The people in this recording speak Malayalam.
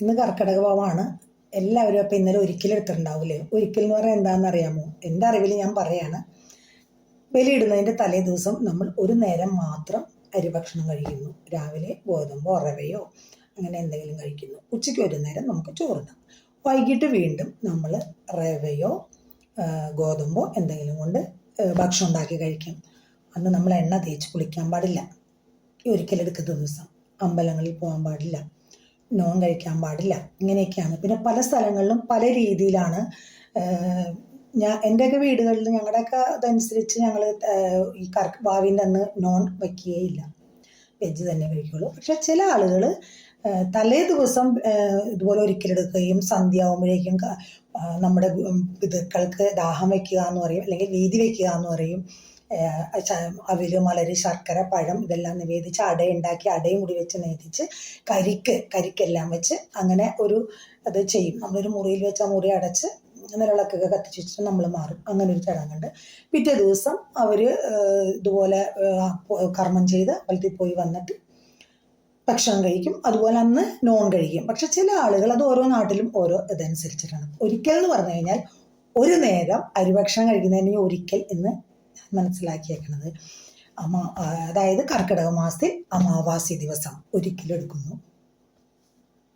ഇന്ന് കർക്കിടക ഭാവമാണ്. എല്ലാവരും അപ്പം ഇന്നലെ ഒരിക്കലും എടുത്തിട്ടുണ്ടാവില്ലേ ഒരിക്കൽ എന്ന് പറയാൻ എന്താണെന്ന് അറിയാമോ എന്റെ അറിവിൽ ഞാൻ പറയാണ് ബലിയിടുന്നതിന്റെ തലേ ദിവസം നമ്മൾ ഒരു നേരം മാത്രം അരിഭക്ഷണം കഴിക്കുന്നു. രാവിലെ ഗോതമ്പോ റവയോ അങ്ങനെ എന്തെങ്കിലും കഴിക്കുന്നു. ഉച്ചയ്ക്ക് ഒരു നേരം നമുക്ക് ചോറുണ്ടാം വൈകിട്ട് വീണ്ടും നമ്മൾ റവയോ ഗോതമ്പോ എന്തെങ്കിലും കൊണ്ട് ഭക്ഷണം ഉണ്ടാക്കി കഴിക്കും. അന്ന് നമ്മൾ എണ്ണ തേച്ച് കുളിക്കാൻ പാടില്ല. ഒരിക്കലെടുക്കുന്ന ദിവസം അമ്പലങ്ങളിൽ പോകാൻ പാടില്ല. നോൺ കഴിക്കാൻ പാടില്ല. ഇങ്ങനെയൊക്കെയാണ്. പിന്നെ പല സ്ഥലങ്ങളിലും പല രീതിയിലാണ് ഞാൻ എന്റെയൊക്കെ വീടുകളിൽ ഞങ്ങളുടെയൊക്കെ അതനുസരിച്ച് ഞങ്ങൾ ഈ കർക്ക് ഭാവിന്റെ അന്ന് നോൺ വയ്ക്കുകയില്ല വെജ് തന്നെ കഴിക്കുള്ളൂ. പക്ഷെ ചില ആളുകൾ തലേ ദിവസം ഇതുപോലെ ഒരിക്കലെടുക്കുകയും സന്ധ്യ ആകുമ്പോഴേക്കും നമ്മുടെ പിതൃക്കൾക്ക് ദാഹം വയ്ക്കുക എന്ന് പറയും അല്ലെങ്കിൽ വീതി വയ്ക്കുക എന്ന് പറയും. ആ, വളരെ ശർക്കര പഴം ഇതെല്ലാം നിവേദിച്ച് അടയുണ്ടാക്കി അടയും കൂടി വെച്ച് നിവേദിച്ച് കരിക്ക് കരിക്കെല്ലാം വെച്ച് അങ്ങനെ ഒരു അത് ചെയ്യും. നമ്മളൊരു മുറിയിൽ വെച്ച് ആ മുറി അടച്ച് നിലവിളക്കൊക്കെ കത്തിച്ച് വെച്ചിട്ട് നമ്മൾ മാറും. അങ്ങനെ ഒരു ചടങ്ങുണ്ട് പിറ്റേ ദിവസം അവർ ഇതുപോലെ കർമ്മം ചെയ്ത് അമ്പലത്തിൽ പോയി വന്നിട്ട് ഭക്ഷണം കഴിക്കും. അതുപോലെ അന്ന് നോൺ കഴിക്കും. പക്ഷെ ചില ആളുകൾ അത് ഓരോ നാട്ടിലും ഓരോ ഇതനുസരിച്ചിട്ടാണ്. ഒരിക്കൽ എന്ന് പറഞ്ഞു കഴിഞ്ഞാൽ ഒരു നേരം അരിഭക്ഷണം കഴിക്കുന്നതിന് ഒരിക്കൽ എന്ന് മനസ്സിലാക്കിയേക്കണത്. അമാ അതായത് കർക്കിടക മാസത്തിൽ അമാവാസി ദിവസം ഒരിക്കലും എടുക്കുന്നു.